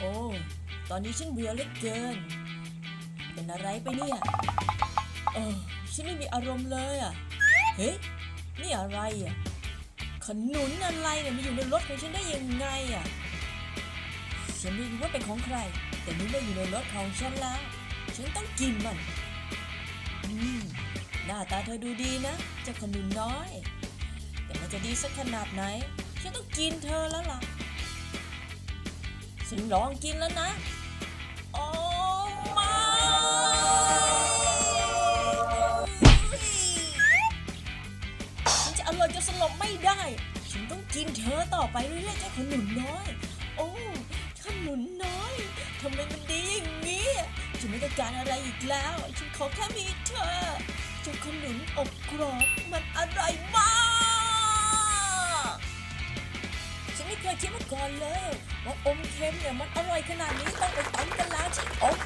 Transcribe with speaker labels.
Speaker 1: โอ้ ตอนนี้ฉันเบื่อเหลือเกิน เป็นอะไรไปเนี่ย เออ ฉันไม่มีอารมณ์เลยอะ เฮ้ย นี่อะไรอะ ขนุนอะไรเนี่ยมาอยู่ในรถของฉันได้ยังไงอะ ฉันไม่รู้ว่าเป็นของใคร แต่นี่มาอยู่ในรถของฉันแล้ว ฉันต้องกินมัน อืม หน้าตาเธอดูดีนะเจ้าขนุนน้อย แต่มันจะดีสักขนาดไหน ฉันต้องกินเธอแล้ว ล่ะฉันลองกินแล้วนะ โอ้ไม่ฉันจะอร่อยจนสลบไม่ได้ ฉันต้องกินเธอต่อไปเรื่อยๆเจ้าขนุนน้อย โอ้ขนุนน้อยทำไมมันดีอย่างนี้ฉันไม่ต้องการอะไรอีกแล้ว ฉันขอแค่มีเธอเจ้าขนุนอบกรอบมันอร่อยมาก ที่มื่ก่อนเลยว่าอมเค็มเนี่ยมันอร่อยขนาดนี้ต้องไปตำกันแล้วที่อม